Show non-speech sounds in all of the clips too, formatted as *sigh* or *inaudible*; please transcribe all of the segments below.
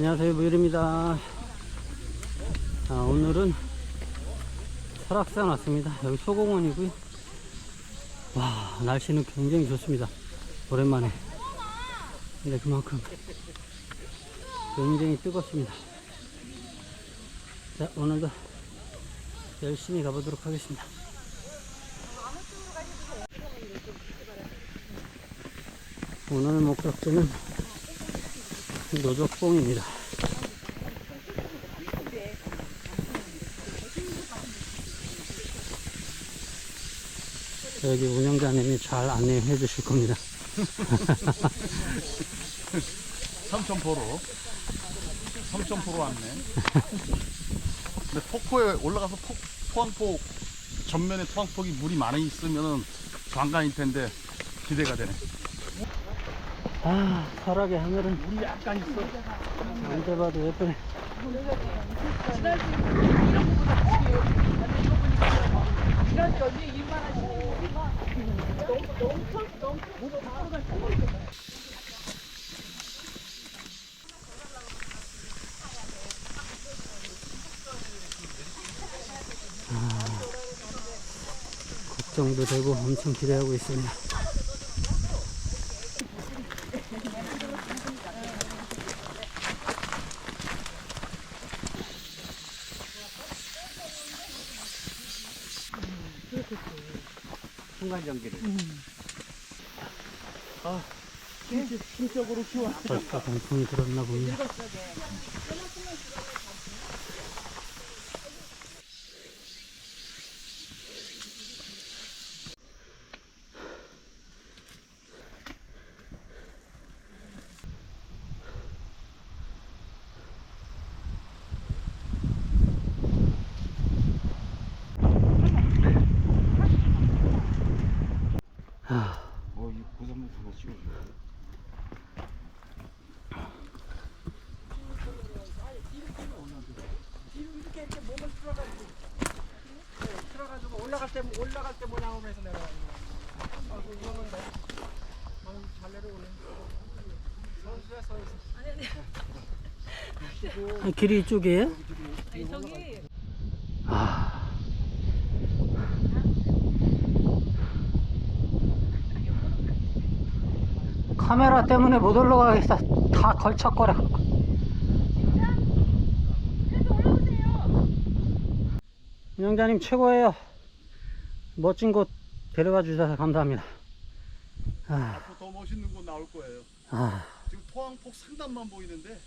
안녕하세요 무일입니다. 아, 오늘은 설악산 왔습니다. 여기 소공원이고요. 와 날씨는 굉장히 좋습니다. 오랜만에. 근데 그만큼 굉장히 뜨겁습니다. 자 오늘도 열심히 가보도록 하겠습니다. 오늘 목적지는 노적봉입니다. 여기 운영자님이 잘 안내해 주실 겁니다. *laughs* 삼천포로 삼천포로 왔네 근데 폭포에 올라가서 폭, 포항폭 전면에 포항폭이 물이 많이 있으면 관광일 텐데 기대가 되네 아, 설악의 하늘은 물이 약간 있어 언제 봐도 예쁘네. 아, 걱정도 되고 엄청 기대하고 있습니다. 순간전기를. 아 힘, 힘적으로 키워. 벌써 단풍이 들었나 봅니다. 아, 어, 이 고산물 하나 찍어줘 들어가지고 올라갈 때 올라갈 때 모양으로 해서 내려가는 거야. 아, 그 이거는 내. 아유, 잘 내려오네. 선수야 선수. 아, 길이 이쪽이에요? 저기 아. 카메라 때문에 못 올라가겠어. 다 걸쳐거려. 운영자님 최고예요. 멋진 곳 데려가 주셔서 감사합니다. 아, 앞으로 더 멋있는 곳 나올 거예요 아, 지금 포항폭 상단만 보이는데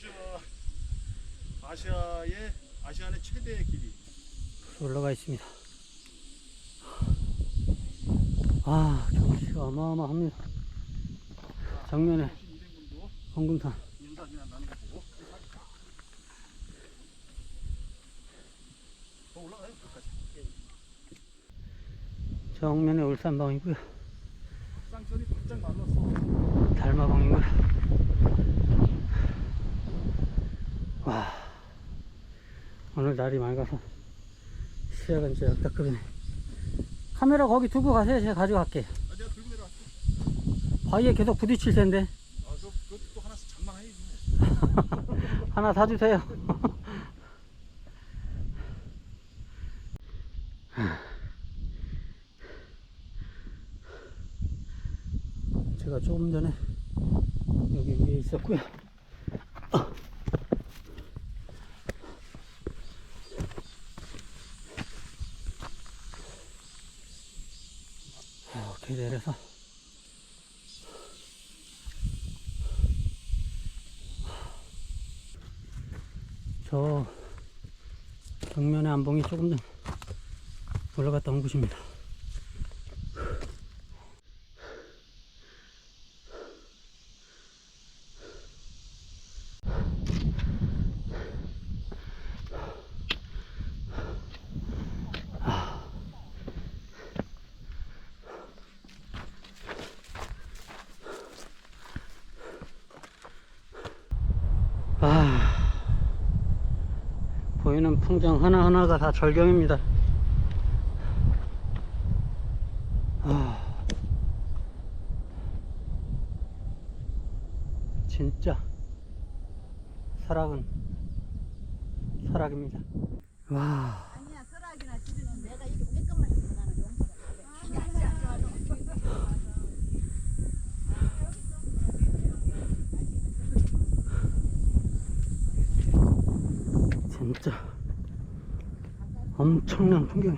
저 아시아의 아시안의 최대의 길이 올라가 있습니다. 아, 경치가 어마어마합니다. 정면에 황금산. 인사이나 나는 거 보고 더 올라가요 끝까지 정면에 울산방이고요. 달마방이고요. 와, 오늘 날이 맑아서 시야가 진짜 역대급이네. 카메라 거기 두고 가세요. 제가 가져갈게요. 아, 내가 들고 내려갈게 바위에 계속 부딪힐 텐데. 아, *laughs* 하나 사주세요. 제가 조금 전에 여기 위에 있었고요. 이렇게 내려서 저 정면에 안봉이 조금 더 올라갔다 온 곳입니다. 아, 보이는 풍경 하나하나가 다 절경입니다. 아, 진짜 설악은 설악입니다. 와, 아니야 설악이나 집에는 내가 이렇게 조금만 해도 나는 용서가 진짜 엄청난 풍경이.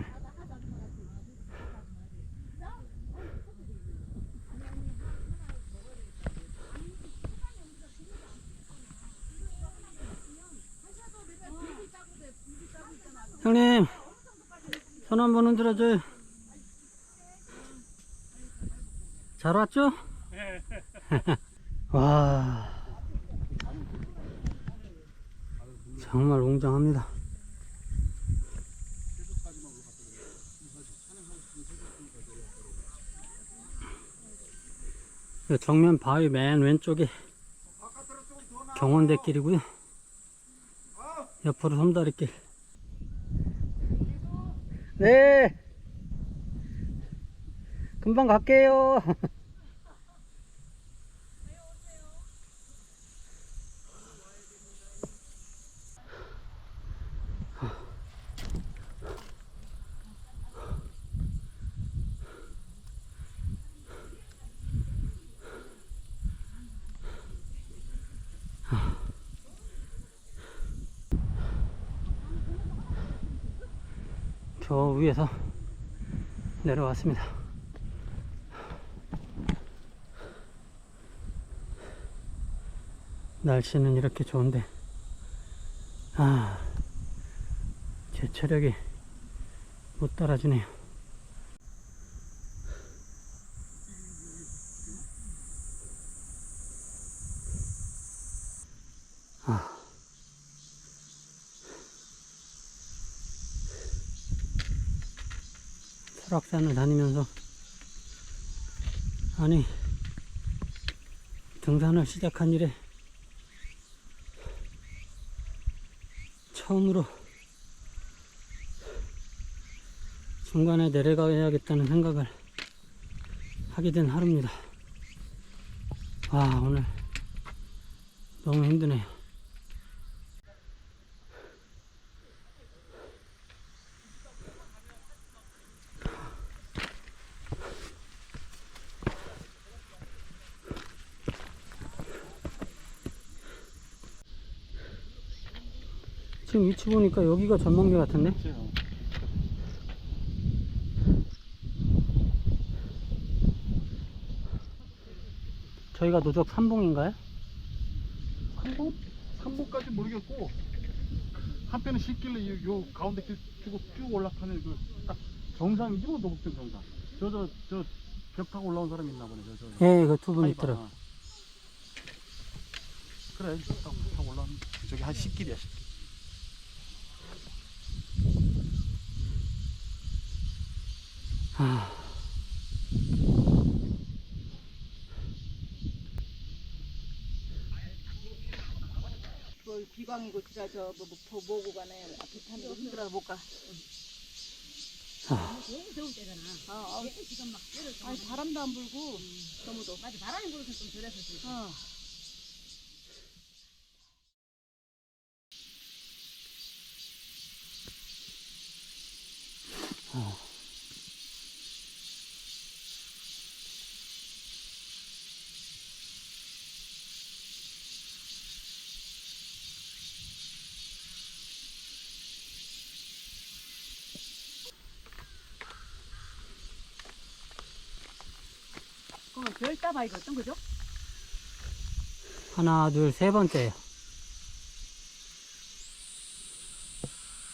형님, 손 한 번 흔들어줘요. 잘 왔죠? *laughs* 와. 정말 웅장합니다. 이 정면 바위 맨 왼쪽에 경원대 길이고요. 옆으로 섬다리 길. 네. 금방 갈게요. *laughs* 저 위에서 내려왔습니다. 날씨는 이렇게 좋은데, 아, 제 체력이 못 따라주네요. 설악산을 다니면서 아니 등산을 시작한 이래 처음으로 중간에 내려가야겠다는 생각을 하게 된 하루입니다. 와 오늘 너무 힘드네요. 위치 보니까 여기가 전망대 같은데? 저희가 노적 삼봉인가요? 한복? 한복까지 모르겠고 한편은 쉽길래 요, 요 가운데 길 쭉, 쭉 올라가는 그딱 정상이지 뭐 노북천 정상 저 저 저 벽 타고 올라온 사람 있나 보네 저 저. 예, 그 두 분. 있더라. 그래 벽 타고, 타고 올라온 저기 한 10길이야 10길 아, 그 비광이고 진짜 저 뭐 뭐, 뭐고 가네 앞에 타는 거 힘들어서 못 가. 아, 너무 더울 때잖아. 어, 어. 지금 막 아니 바람도 안 불고 너무 더. 맞아 바람이 불어서 좀 덜했을 수 있어. 따 바이거든 그죠? 하나, 둘, 세 번째요.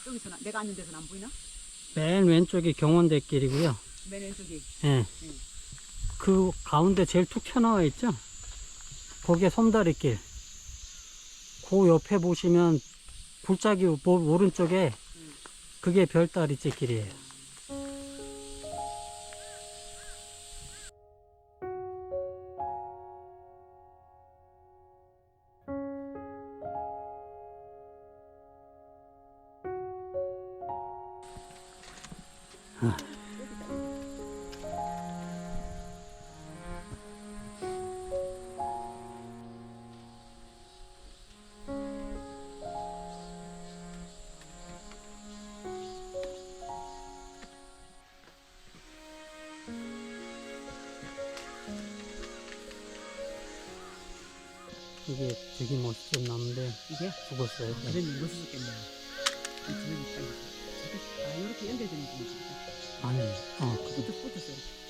여기서 나, 내가 앉는 데서는 안 보이나? 맨 왼쪽이 경원대 길이고요. 맨 왼쪽이. 예. 그 가운데 제일 툭 튀어나와 있죠? 거기에 솜다리 길. 그 옆에 보시면 골짜기 오- 오른쪽에 그게 별다리째 길이에요. 이게 되게 멋있게 나무인데 이게 죽었어요. 네. 그러면 멋있었겠네요. 주변이 딱 이렇게. 아 이렇게 연결되는 거지. 아니, 어, 그, 붙어 붙었어요.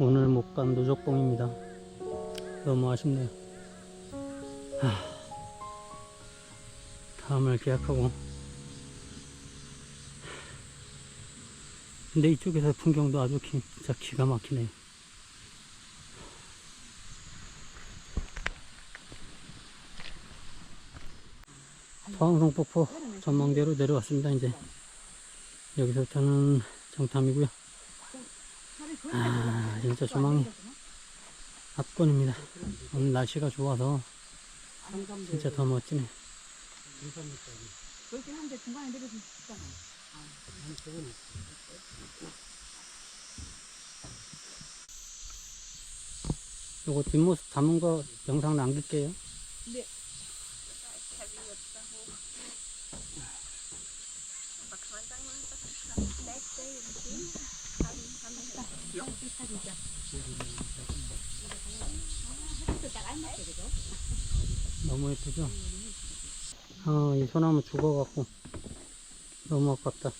오늘 못간 노적봉입니다. 너무 아쉽네요. 하, 다음을 계약하고. 근데 이쪽에서 풍경도 아주 기, 진짜 기가 막히네요. 서항성 폭포 전망대로 내려왔습니다. 이제 여기서부터는 정탐이고요. 아, 진짜 조망이 압권입니다. 오늘 날씨가 좋아서 진짜 더 멋지네. 그렇긴 한데 중간에 내려서 있잖아. 요거 뒷모습 담은 거 영상 남길게요. 네. 너무 예쁘죠? 아, 이 소나무 죽어갖고 너무 아깝다.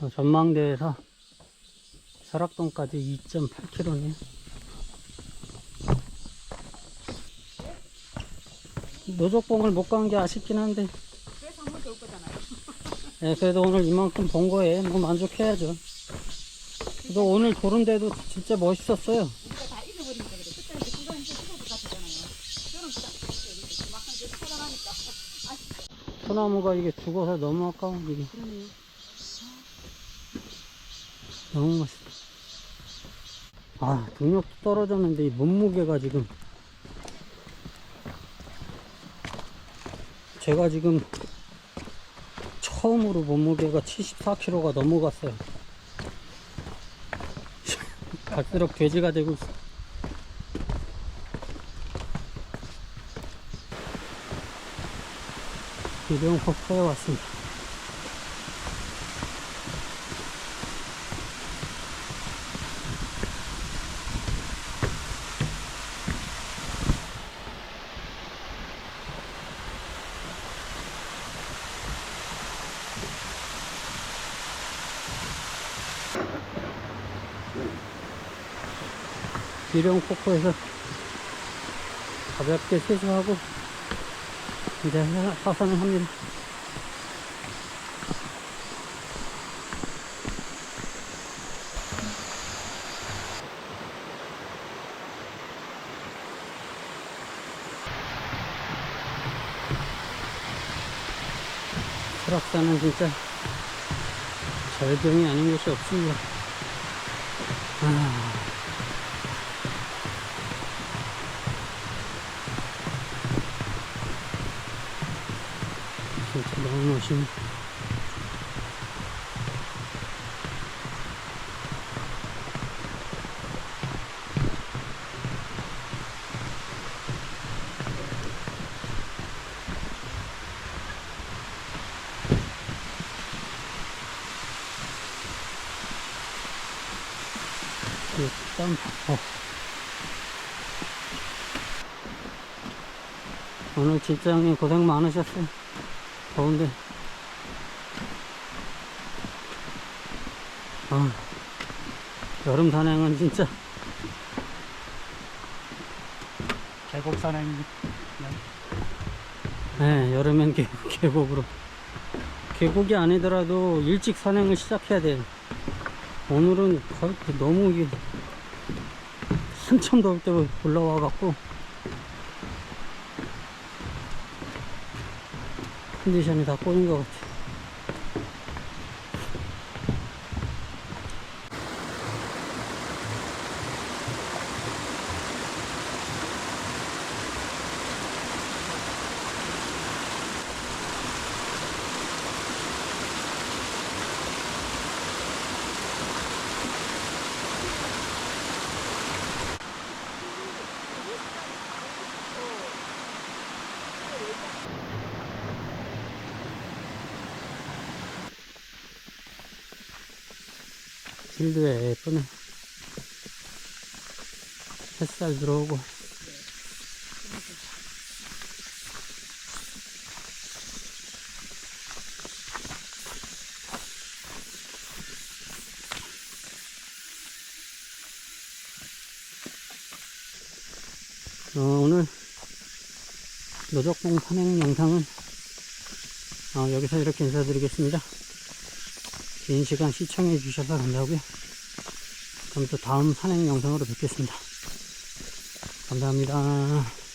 어, 전망대에서 설악동까지 2.8km네요. 노적봉을 못 간 게 아쉽긴 한데, 그래서 한 번 더 올 거잖아요. 예, 그래도 오늘 이만큼 본 거에 뭐 만족해야죠. 너 오늘 도른데도 진짜 멋있었어요. 소나무가 이게 죽어서 너무 이게. 그러네요. 너무 맛있어. 아, 등력도 떨어졌는데 이 몸무게가 지금. 제가 지금 처음으로 몸무게가 74kg가 넘어갔어요. *laughs* 갈수록 돼지가 되고 있어. 일용 폭포에 왔습니다. 일용 폭포에서 가볍게 세수하고 이제 하- 하산을 합니다. 설악산은 진짜 절경이 아닌 곳이 없습니다. 아. 멋있네. 일단 어. 오늘 형님 고생 많으셨어요. 더운데. 아, 여름 산행은 진짜 계곡 산행 네, 여름엔 계, 계곡으로. 계곡이 아니더라도 일찍 산행을 시작해야 돼. 오늘은 거의 그 너무 이게 한참 더울 때 올라와 갖고 컨디션이 다 꼬인 것 같아. 길도 예쁘네. 햇살 들어오고. 어, 오늘 노적봉 산행 영상은 어, 여기서 이렇게 인사드리겠습니다. 긴 시간 시청해 주셔서 감사하고요. 그럼 또 다음 산행 영상으로 뵙겠습니다. 감사합니다.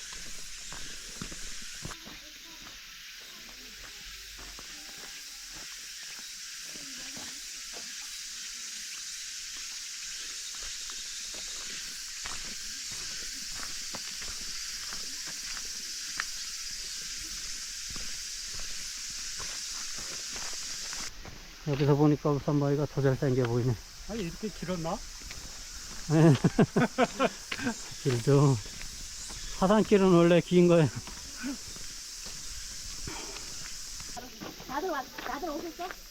여기서 보니까 우산바위가 더 잘생겨 보이네. 아니 이렇게 길었나? 네. *laughs* 길죠. 하산길은 원래 긴 거예요. 다들 왔, 다들 오셨어?